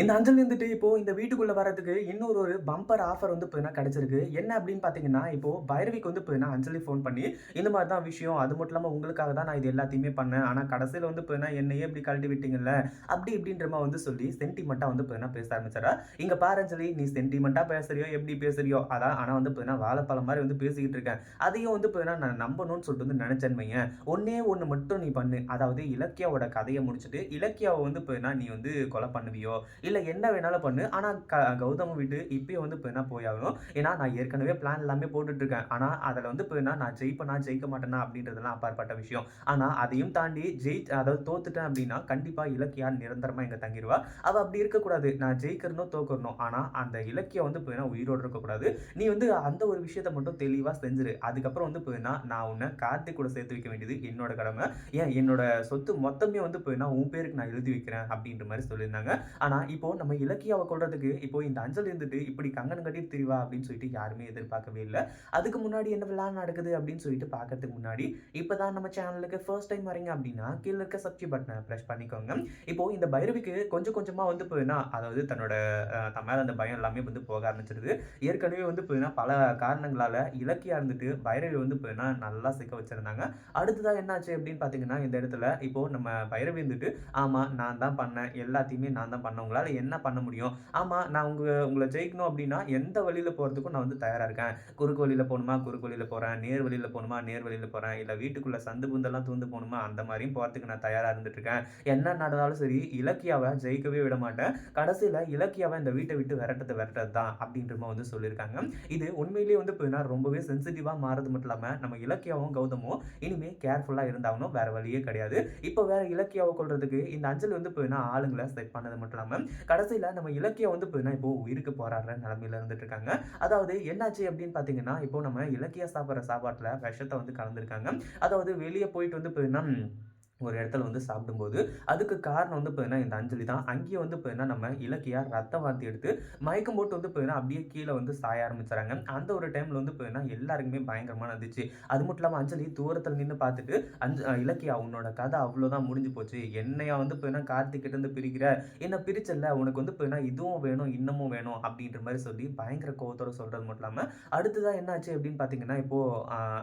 இந்த அஞ்சல் இருந்துட்டு இப்போ இந்த வீட்டுக்குள்ள வரதுக்கு இன்னொரு ஒரு பம்பர் ஆஃபர் வந்து இப்போ கிடைச்சிருக்கு? என்ன அப்படின்னு பார்த்தீங்கன்னா இப்போ பைரவிக்கு வந்து இப்போ அஞ்சலி ஃபோன் பண்ணி இந்த மாதிரி தான் விஷயம். அது மட்டும் இல்லாமல் உங்களுக்காக தான் நான் இது எல்லாத்தையுமே பண்ணேன். ஆனால் கடைசியில் வந்து இப்போ என்னையே இப்படி கழட்டி விட்டீங்கல்ல? அப்படி இப்படின்ற மாதிரி வந்து சொல்லி சென்டிமெண்ட்டாக வந்து இப்போ பேச ஆரம்பிச்சாரா? இங்கே பாரஞ்சலி நீ சென்டிமெண்ட்டாக பேசுறியோ எப்படி பேசுறியோ? அதான் ஆனால் வந்து இப்போ வாழைப்பழம் மாதிரி வந்து பேசிக்கிட்டு இருக்கேன். அதையும் வந்து இப்போ நான் நம்பணும்னு சொல்லிட்டு வந்து நினைச்சேன் ஒன்னே ஒன்று மட்டும் நீ பண்ணு. அதாவது இலக்கியாவோட கதையை முடிச்சுட்டு இலக்கியாவை வந்து இப்போ நீ வந்து கொலை பண்ணுவியோ? இல்லை என்ன வேணாலும் பண்ணு. ஆனால் க கௌதம் விட்டு இப்போயும் வந்து இப்போ என்ன போயாகணும். ஏன்னா நான் ஏற்கனவே பிளான் எல்லாமே போட்டுட்ருக்கேன். ஆனால் அதில் வந்து இப்போ என்ன நான் ஜெயிப்பேனா ஜெயிக்க மாட்டேனா அப்படின்றதெல்லாம் அப்பாற்பட்ட விஷயம். ஆனால் அதையும் தாண்டி ஜெயி அதாவது தோத்துட்டேன் அப்படின்னா கண்டிப்பாக இலக்கியா நிரந்தரமாக இங்கே தங்கிடுவா அவள் அப்படி இருக்கக்கூடாது. நான் ஜெயிக்கிறனோ தோக்கணும் ஆனால் அந்த இலக்கியம் வந்து இப்போ உயிரோடு இருக்கக்கூடாது. நீ வந்து அந்த ஒரு விஷயத்த மட்டும் தெளிவாக செஞ்சிரு. அதுக்கப்புறம் வந்து இப்போ நான் உன்னை கார்த்திக் கூட சேர்த்து வைக்க வேண்டியது என்னோட கடமை. ஏன்? என்னோட சொத்து மொத்தமே வந்து இப்போ உன் பேருக்கு நான் எழுதி வைக்கிறேன் அப்படின்ற மாதிரி சொல்லியிருந்தாங்க. ஆனால் இப்போ நம்ம இலக்கியாவை கொள்றதுக்கு இப்போ இந்த அஞ்சல் இருந்துட்டு இப்படி கங்கன் கட்டி திரிவா அப்படின்னு சொல்லிட்டு யாருமே எதிர்பார்க்கவே இல்லை. அதுக்கு முன்னாடி என்ன விழா நடக்குது அப்படின்னு சொல்லிட்டு பார்க்கறதுக்கு முன்னாடி இப்போ தான் நம்ம சேனலுக்கு ஃபர்ஸ்ட் டைம் வரீங்க அப்படின்னா கீழே இருக்க சப்ஸ்கிரைப் பட்டனை ப்ரெஸ் பண்ணிக்கோங்க. இப்போ இந்த பைரவிக்கு கொஞ்சம் கொஞ்சமாக வந்து போயினா அதாவது தன்னோட தன் மேலே அந்த பயம் எல்லாமே வந்து போக ஆரம்பிச்சிருது. ஏற்கனவே வந்து போயினா பல காரணங்களால இலக்கியா இருந்துட்டு பைரவி வந்து போயினா நல்லா சிக்க வச்சிருந்தாங்க. அடுத்ததான் என்னாச்சு அப்படின்னு பார்த்தீங்கன்னா இந்த இடத்துல இப்போ நம்ம பைரவி இருந்துட்டு ஆமாம் நான் தான் பண்ணேன். எல்லாத்தையுமே நான் தான் பண்ணவங்களா என்னால் என்ன பண்ண முடியும்? ஆமாம் நான் உங்கள் உங்களை ஜெயிக்கணும் அப்படின்னா எந்த வழியில் போகிறதுக்கும் நான் வந்து தயாராக இருக்கேன். குறுக்கு வழியில் போகணுமா? குறுக்கு வழியில் போகிறேன் நேர் வழியில் போகணுமா? நேர் வழியில் போகிறேன் இல்லை வீட்டுக்குள்ளே சந்து புந்தெல்லாம் தூந்து போகணுமா? அந்த மாதிரியும் போகிறதுக்கு நான் தயாராக இருந்துட்டுருக்கேன் என்ன நடந்தாலும் சரி இலக்கியாவை ஜெயிக்கவே விட மாட்டேன். கடைசியில் இலக்கியாவை இந்த வீட்டை விட்டு விரட்டது விரட்டது தான் அப்படின்றமா வந்து சொல்லியிருக்காங்க. இது உண்மையிலேயே வந்து இப்போ ரொம்பவே சென்சிட்டிவாக மாறது மட்டும் இல்லாமல் நம்ம இலக்கியாவும் கௌதமும் இனிமே கேர்ஃபுல்லாக இருந்தாகணும். வேறு வழியே கிடையாது. இப்போ வேறு இலக்கியாவை கொள்றதுக்கு இந்த அஞ்சல் வந்து இப்போ ஆளுங்களை செட் பண்ணது மட்டும் இல்லாமல் கடைசியில் நம்ம இலக்கியம் வந்து இப்போ இப்போ உயிருக்கு போராடுற நிலமையில இருந்துட்டு இருக்காங்க அதாவது என்னாச்சு அப்படின்னு பார்த்தீங்கன்னா இப்போ நம்ம இலக்கிய சாப்பிட்ற சாப்பாட்டில் விஷத்தை வந்து கலந்துருக்காங்க. அதாவது வெளியே போயிட்டு வந்து இப்போ ஒரு இடத்துல வந்து சாப்பிடும்போது அதுக்கு காரணம் வந்து பார்த்தீங்கன்னா இந்த அஞ்சலி தான். அங்கேயே வந்து பார்த்தீங்கன்னா நம்ம இலக்கியா ரத்தம் வாந்தி எடுத்து மயக்கம் போட்டு வந்து பார்த்தீங்கன்னா அப்படியே கீழே வந்து சாய ஆரம்பிச்சாங்க அந்த ஒரு டைமில் வந்து பார்த்தீங்கன்னா எல்லாருக்குமே பயங்கரமாக இருந்துச்சு அது மட்டும் இல்லாமல் அஞ்சலி தூரத்தில் நின்று பார்த்துட்டு அஞ்சு இலக்கியா உன்னோட கதை அவ்வளோதான் முடிஞ்சு போச்சு. என்னையா வந்து பார்த்தீங்கன்னா கார்த்திகிட்ட இருந்து பிரிக்கிற என்ன பிரிச்சல உனக்கு வந்து பார்த்தீங்கன்னா இதுவும் வேணும் இன்னமும் வேணும் அப்படின்ற மாதிரி சொல்லி பயங்கர கோவத்தோட சொல்கிறது மட்டும் இல்லாமல் அடுத்ததான் என்னாச்சு அப்படின்னு பார்த்தீங்கன்னா இப்போது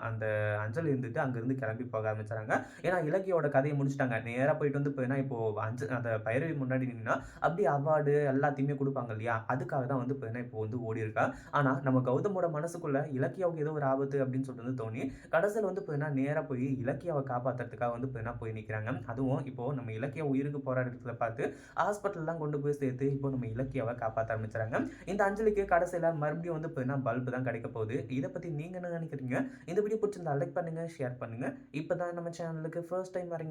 அந்த அஞ்சலி இருந்துட்டு அங்கேருந்து கிளம்பி போக ஆரம்பிச்சாங்க ஏன்னா இலக்கியோட கதை கதையை முடிச்சிட்டாங்க. நேராக போயிட்டு வந்து போயினா இப்போ அஞ்சு அந்த பயிரவி முன்னாடி நின்னா அப்படி அவார்டு எல்லாத்தையுமே கொடுப்பாங்க இல்லையா? அதுக்காக தான் வந்து போயினா இப்போ வந்து ஓடி இருக்கா. ஆனால் நம்ம கௌதமோட மனசுக்குள்ள இலக்கியாவுக்கு ஏதோ ஒரு ஆபத்து அப்படின்னு சொல்லிட்டு வந்து தோணி கடைசியில் வந்து போயினா நேராக போய் இலக்கியாவை காப்பாற்றுறதுக்காக வந்து போயினா போய் நிற்கிறாங்க அதுவும் இப்போ நம்ம இலக்கிய உயிருக்கு போராடுறதுல பார்த்து ஹாஸ்பிட்டல்லாம் கொண்டு போய் சேர்த்து இப்போ நம்ம இலக்கியாவை காப்பாற்ற ஆரம்பிச்சுறாங்க. இந்த அஞ்சலிக்கு கடைசியில் மறுபடியும் வந்து போயினா பல்பு தான் கிடைக்க போகுது. இதை பற்றி நீங்கள் என்ன நினைக்கிறீங்க? இந்த வீடியோ பிடிச்சிருந்தா லைக் பண்ணுங்கள் ஷேர் பண்ணுங்கள் இப்போ தான் நம்ம சேனலுக்கு ஃபர்ஸ்ட் டைம் வரீங்க